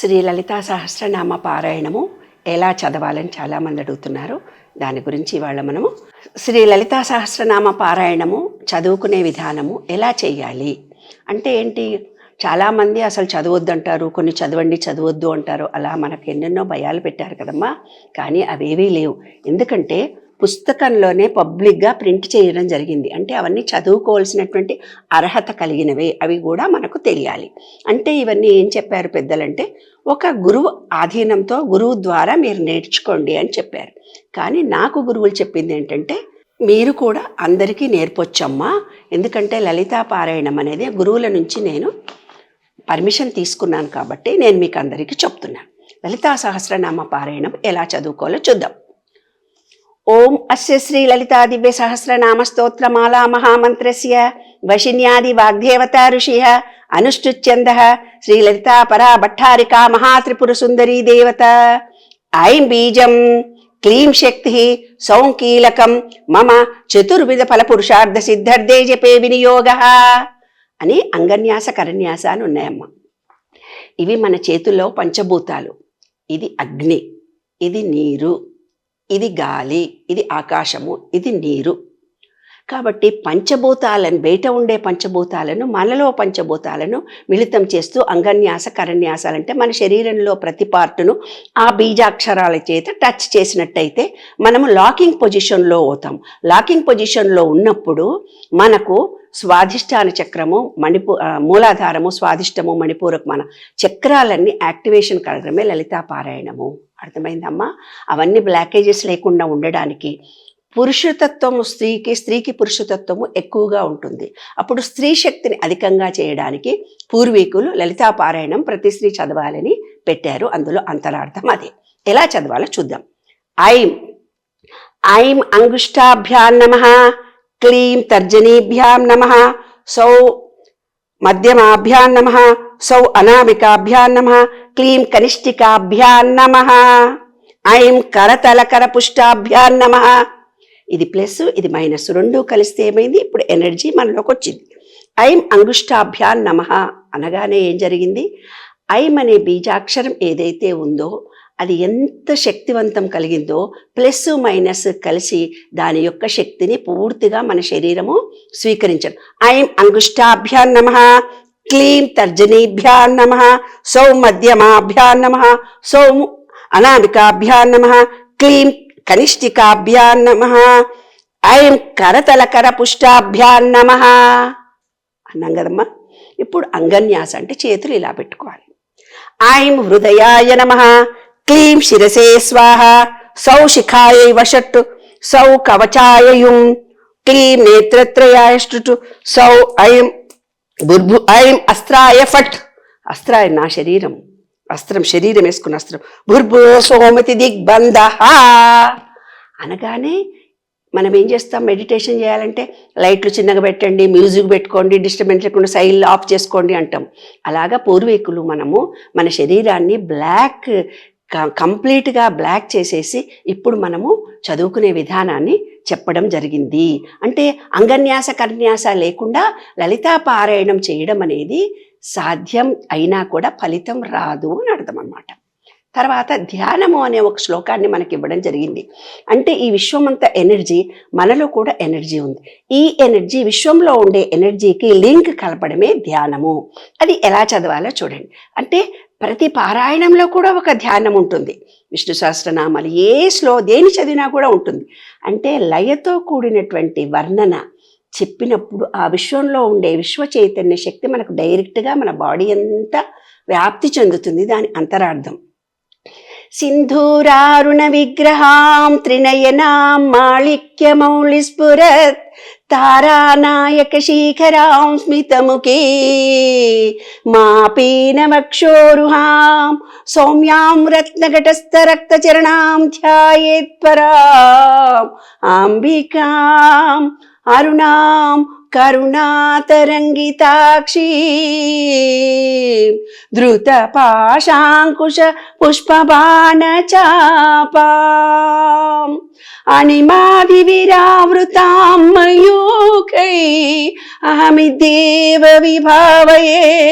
శ్రీ లలితా సహస్రనామ పారాయణము ఎలా చదవాలని చాలామంది అడుగుతున్నారు. దాని గురించి ఇవాళ మనము శ్రీ లలితా సహస్రనామ పారాయణము చదువుకునే విధానము ఎలా చేయాలి? అంటే ఏంటి? చాలామంది అసలు చదవద్దు అంటారు కొన్ని చదవండి చదవద్దు అంటారు. అలా మనకు ఎన్నెన్నో భయాలు పెట్టారు కదమ్మా. కానీ అవేవీ లేవు. ఎందుకంటే పుస్తకంలోనే పబ్లిక్గా ప్రింట్ చేయడం జరిగింది. అంటే అవన్నీ చదువుకోవాల్సినటువంటి అర్హత కలిగినవే. అవి కూడా మనకు తెలియాలి. అంటే ఇవన్నీ ఏం చెప్పారు పెద్దలంటే ఒక గురువు ఆధీనంతో గురువు ద్వారా మీరు నేర్చుకోండి అని చెప్పారు. కానీ నాకు గురువులు చెప్పింది ఏంటంటే మీరు కూడా అందరికీ నేర్పొచ్చమ్మా. ఎందుకంటే లలితా పారాయణం అనేది గురువుల నుంచి నేను పర్మిషన్ తీసుకున్నాను కాబట్టి నేను మీకు అందరికీ చెప్తున్నాను. లలితా సహస్రనామ పారాయణం ఎలా చదువుకోవాలో చూద్దాం. ఓం అస్య శ్రీ లలితా దివ్య సహస్రనామ స్తోత్రమాలా మహామంత్రస్య. వశిన్యాది వాగ్దేవతా ఋషి. అనుష్ఠుచ్ఛంద శ్రీ లలితా పరా భట్టారికా మహాత్రిపుర సుందరీ దేవత. ఐం బీజం క్లీం శక్తి. సౌంకీలకం మమ చతుర్విధ ఫల పురుషార్థ సిద్ధార్థే జపే వినియోగ. అని అంగన్యాస కరన్యాస అని ఉన్నాయమ్మ. ఇవి మన చేతుల్లో పంచభూతాలు. ఇది అగ్ని. ఇది నీరు. ఇది గాలి ఇది ఆకాశము ఇది నీరు. కాబట్టి పంచభూతాలను బయట ఉండే పంచభూతాలను మనలో పంచభూతాలను మిళితం చేస్తూ అంగన్యాస కరన్యాసాలంటే మన శరీరంలో ప్రతి పార్టును ఆ బీజాక్షరాల చేత టచ్ చేసినట్టయితే మనము లాకింగ్ పొజిషన్లో అవుతాం. లాకింగ్ పొజిషన్లో ఉన్నప్పుడు మనకు స్వాధిష్టాన చక్రము మణిపూ మూలాధారము స్వాధిష్టము మణిపూరక మన చక్రాలన్నీ యాక్టివేషన్ కలగడమే లలితా పారాయణము అర్థమైందమ్మా? అవన్నీ బ్లాకేజెస్ లేకుండా ఉండడానికి పురుషతత్వము స్త్రీకి స్త్రీకి పురుషతత్వము ఎక్కువగా ఉంటుంది. అప్పుడు స్త్రీ శక్తిని అధికంగా చేయడానికి పూర్వీకులు లలితాపారాయణం ప్రతి స్త్రీ చదవాలని పెట్టారు. అందులో అంతరార్థం అదే. ఎలా చదవాలో చూద్దాం. ఐం ఐం అంగుష్టాభ్యాం నమ క్లీం తర్జనీభ్యాం నమ సౌ మధ్యమాభ్యాం నమ సౌ అనామికాభ్యాం నమ క్లీం కనిష్ఠికాభ్యాం నమ ఐం కరతలకర పుష్టాభ్యాం నమ ఇది ప్లస్ ఇది మైనస్ రెండు కలిస్తే ఏమైంది? ఇప్పుడు ఎనర్జీ మనలోకి వచ్చింది. ఐం అంగుష్టాభ్యాన్ నమ అనగానే ఏం జరిగింది? ఐం అనే బీజాక్షరం ఏదైతే ఉందో అది ఎంత శక్తివంతం కలిగిందో ప్లస్ మైనస్ కలిసి దాని యొక్క శక్తిని పూర్తిగా మన శరీరము స్వీకరించడం. ఐం అంగుష్టాభ్యాన్ నమ క్లీం తర్జనీభ్యాన్ నమ సౌ మధ్యమాభ్యాన్ నమ సౌ అనామికాభ్యాన్ నమ క్లీం కనిష్ఠికాభ్యాన్ నమ ఐం కరతలకర పుష్టాభ్యాన్ నమ. అన్నాం కదమ్మా. ఇప్పుడు అంగన్యాస అంటే చేతులు ఇలా పెట్టుకోవాలి. ఐం హృదయాయ నమ క్లీం శిరసే స్వాహ సౌ శిఖాయ వషట్టు సౌ కవచాయయుం క్లీం నేత్రత్రయాయ సౌ ఐం బుర్భు ఐం అస్త్రాయ ఫట్. అస్త్రాయ నా శరీరం. అస్త్రం శరీరం వేసుకున్న అస్త్రం. భుర్భు సోమతి దిగ్బంధ. అనగానే మనం ఏం చేస్తాం? మెడిటేషన్ చేయాలంటే లైట్లు చిన్నగా పెట్టండి మ్యూజిక్ పెట్టుకోండి డిస్టర్బెన్స్ లేకుండా సైల్ ఆఫ్ చేసుకోండి అంటాం. అలాగా పూర్వీకులు మనము మన శరీరాన్ని బ్లాక్ కంప్లీట్గా బ్లాక్ చేసేసి ఇప్పుడు మనము చదువుకునే విధానాన్ని చెప్పడం జరిగింది. అంటే అంగన్యాస కన్యాస లేకుండా లలితా పారాయణం చేయడం అనేది సాధ్యం అయినా కూడా ఫలితం రాదు అని అర్థం అన్నమాట తర్వాత ధ్యానము అనే ఒక శ్లోకాన్ని మనకి ఇవ్వడం జరిగింది. అంటే ఈ విశ్వమంతా ఎనర్జీ మనలో కూడా ఎనర్జీ ఉంది. ఈ ఎనర్జీ విశ్వంలో ఉండే ఎనర్జీకి లింక్ కలపడమే ధ్యానము. అది ఎలా చదవాలో చూడండి. అంటే ప్రతి పారాయణంలో కూడా ఒక ధ్యానం ఉంటుంది. విష్ణు సహస్రనామాలు ఏ శ్లో దేని చదివినా కూడా ఉంటుంది. అంటే లయతో కూడినటువంటి వర్ణన చెప్పినప్పుడు ఆ విశ్వంలో ఉండే విశ్వ చైతన్య శక్తి మనకు డైరెక్ట్గా మన బాడీ అంతా వ్యాప్తి చెందుతుంది. దాని అంతరార్థం. సింధూరారుణ విగ్రహాం త్రినయనాం మాళిక్యమౌళిస్ఫురత్ తారానాయక శీఖరాం స్మితముఖీ. మాపీనవక్షోరుహాం సౌమ్యాం రత్నఘటస్థరక్తచరణాం ధ్యాయేత్వరాం. అంబికాం అరుణాం కరుణాతరంగితాక్షి. ధృత పాశాంకుశ పుష్పబాణ చాపాం. అణిమాది విరావృతాం మయూఖై అహమి దేవ విభావయే.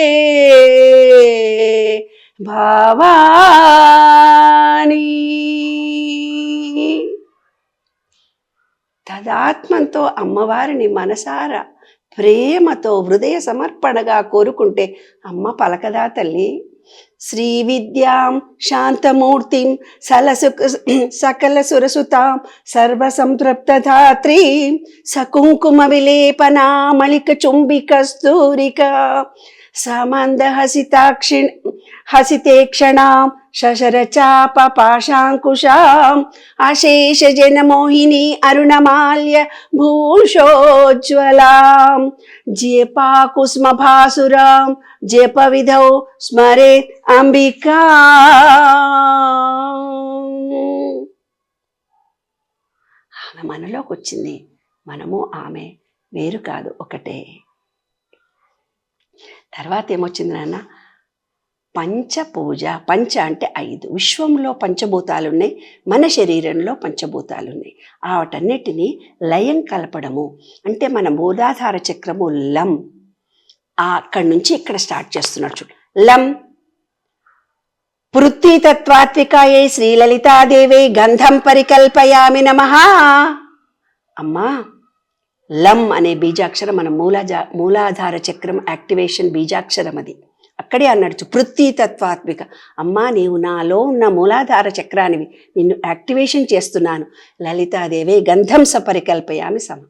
భావాని. తదాత్మంతో అమ్మవారిని మనసారా ప్రేమతో హృదయ సమర్పణగా కోరుకుంటే అమ్మ పలకదా తల్లి? శ్రీ విద్యాం శాంతమూర్తిం సలసు సకల సురసుతాం సర్వసంతృప్తధాత్రీ సకుంకుమ విలేపనామలిక చుంబిక స్తూరిక సమంద హసితాక్షి హసితేక్షణాం క్షణాం శశరచాప అశేష జనమోహిని అరుణమాల్య భూషోజ్వలాం జపా కుస్మభాసురాం జప విధౌ స్మరేత్ అంబికా ఆమె మనలోకి వచ్చింది మనము ఆమె వేరు కాదు ఒకటే. తర్వాత ఏమొచ్చింది నాన్న? పంచపూజ పంచ అంటే ఐదు. విశ్వంలో పంచభూతాలు ఉన్నాయి మన శరీరంలో పంచభూతాలు ఉన్నాయి వాటన్నిటినీ లయం కలపడము. అంటే మన మూలాధార చక్రము లం. ఆ అక్కడి నుంచి ఇక్కడ స్టార్ట్ చేస్తున్నాడు చూడు. లం. పృథ్వీతత్వాత్వికాయే శ్రీలలితాదేవి గంధం పరికల్పయామి నమ. అమ్మా లం అనే బీజాక్షరం మన మూలాజా మూలాధార చక్రం యాక్టివేషన్ బీజాక్షరం అది. అక్కడే అన్నాడు పృథ్వీతత్వాత్మిక అమ్మా నీవు నాలో ఉన్న మూలాధార చక్రానివి. నిన్ను యాక్టివేషన్ చేస్తున్నాను. లలితాదేవి గంధం సపరికల్పయామి సమ.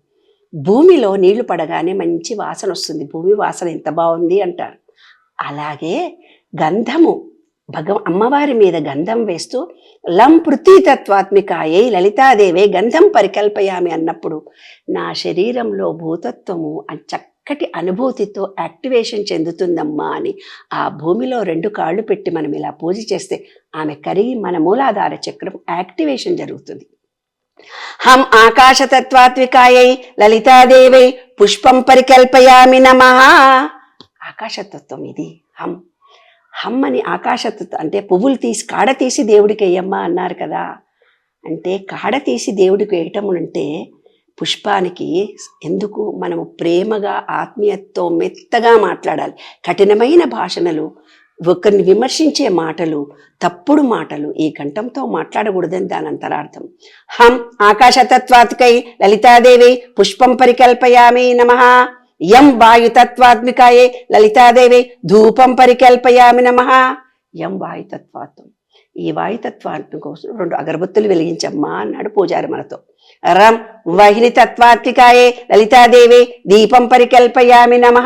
భూమిలో నీళ్ళు పడగానే మంచి వాసన వస్తుంది. భూమి వాసన ఎంత బాగుంది అంటారు. అలాగే గంధము భగవ అమ్మవారి మీద గంధం వేస్తూ లం పృథ్వీతత్వాత్మికాయే లలితాదేవే గంధం పరికల్పయామి అన్నప్పుడు నా శరీరంలో భూతత్వము చక్క చక్కటి అనుభూతితో యాక్టివేషన్ చెందుతుందమ్మా అని ఆ భూమిలో రెండు కాళ్ళు పెట్టి మనం ఇలా పూజ చేస్తే ఆమె కరిగి మన మూలాధార చక్రం యాక్టివేషన్ జరుగుతుంది. హం ఆకాశతత్వాత్వికాయై లలితాదేవై పుష్పం పరికల్పయామి నమ. ఆకాశతత్వం ఇది హం. హమ్ అని ఆకాశతత్వం అంటే పువ్వులు తీసి కాడ తీసి దేవుడికి వేయమ్మా అన్నారు కదా. అంటే కాడ తీసి దేవుడికి వేయటం అంటే పుష్పానికి ఎందుకు మనము ప్రేమగా ఆత్మీయతతో మెత్తగా మాట్లాడాలి? కఠినమైన భాషణలు ఒకరిని విమర్శించే మాటలు తప్పుడు మాటలు ఈ కంఠంతో మాట్లాడకూడదని దాని అంతరార్థం. హం ఆకాశతత్వాత్కై లలితాదేవి పుష్పం పరికల్పయామి నమ. యం వాయుతత్వాత్మికాయే లలితాదేవి ధూపం పరికల్పయామి నమ. యం వాయుతత్వాత్వం ఈ వాయుతత్వాత్మ కోసం రెండు అగరబత్తులు వెలిగించమ్మా అన్నాడు పూజారి మనతో. రం వహిని తత్వాత్వికాయే లలితాదేవి దీపం పరికల్పయామి నమ.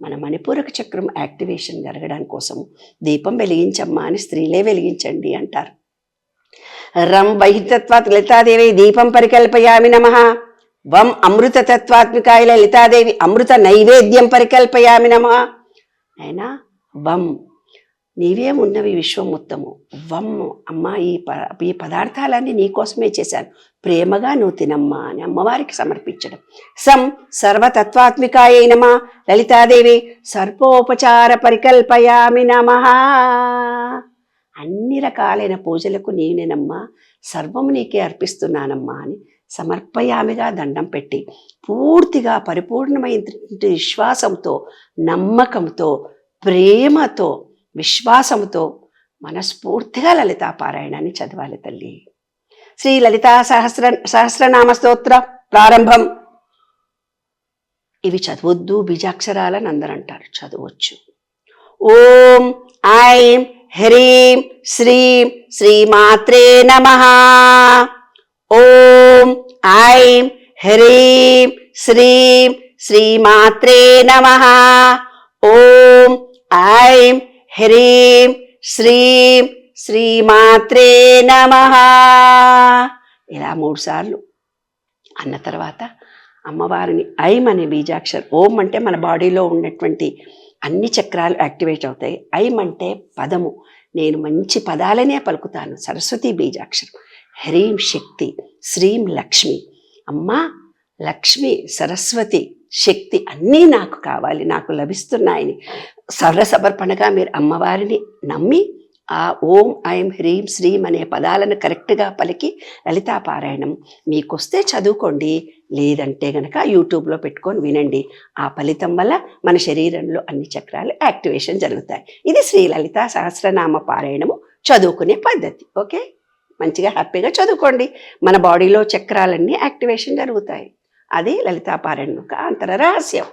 మన మణిపూరక చక్రం యాక్టివేషన్ జరగడం కోసం దీపం వెలిగించమ్మా అని స్త్రీలే వెలిగించండి అంటారు. రం బహిర్తత్వాత్ లలితాదేవి దీపం పరికల్పయామి నమ. వం అమృత తత్వాత్మికాయ లలితాదేవి అమృత నైవేద్యం పరికల్పయామి నమ. అయినా వం నీవే ఉన్నవి విశ్వం మొత్తము వమ్ము అమ్మా ఈ ప ఈ పదార్థాలన్నీ నీకోసమే చేశాను ప్రేమగా నువ్వు తినమ్మా అని అమ్మవారికి సమర్పించడం సం సర్వతత్వాత్మికాయ నమ లలితాదేవి సర్పోపచార పరికల్పయామి నమ అన్ని రకాలైన పూజలకు నేనేనమ్మా సర్వము నీకే అర్పిస్తున్నానమ్మా అని సమర్పయామిగా దండం పెట్టి పూర్తిగా పరిపూర్ణమైన విశ్వాసంతో నమ్మకంతో ప్రేమతో విశ్వాసముతో మనస్ఫూర్తిగా లలితా పారాయణాన్ని చదవాలి తల్లి. శ్రీ లలితా సహస్ర సహస్రనామ స్తోత్ర ప్రారంభం. ఇవి చదవద్దు బీజాక్షరాలని అందరూ అంటారు చదవచ్చు. ఓం ఐం హ్రీం శ్రీం శ్రీమాత్రే నమ. ఓం ఐం హ్రీం శ్రీం శ్రీమాత్రే నమ. ఓం ఐం హ్రీం శ్రీం శ్రీమాత్రే నమ. ఇలా మూడు సార్లు. అన్న తర్వాత అమ్మవారిని ఐం అనే బీజాక్షరం ఓం అంటే మన బాడీలో ఉన్నటువంటి అన్ని చక్రాలు యాక్టివేట్ అవుతాయి. ఐం అంటే పదము. నేను మంచి పదాలనే పలుకుతాను. సరస్వతి బీజాక్షరం. హ్రీం శక్తి శ్రీం లక్ష్మి. అమ్మా లక్ష్మి సరస్వతి శక్తి అన్నీ నాకు కావాలి నాకు లభిస్తున్నాయని. సర్వసమర్పణగా మీరు అమ్మవారిని నమ్మి ఆ ఓం ఐం హ్రీం శ్రీం అనే పదాలను కరెక్ట్గా పలికి లలితా పారాయణం. మీకొస్తే చదువుకోండి. లేదంటే గనక యూట్యూబ్లో పెట్టుకొని వినండి. ఆ ఫలితం వల్ల మన శరీరంలో అన్ని చక్రాలు యాక్టివేషన్ జరుగుతాయి. ఇది శ్రీ లలితా సహస్రనామ పారాయణము చదువుకునే పద్ధతి. ఓకే? మంచిగా హ్యాపీగా చదువుకోండి. మన బాడీలో చక్రాలన్నీ యాక్టివేషన్ జరుగుతాయి. అది లలితాపారాయణ యొక్క అంతర రహస్యం.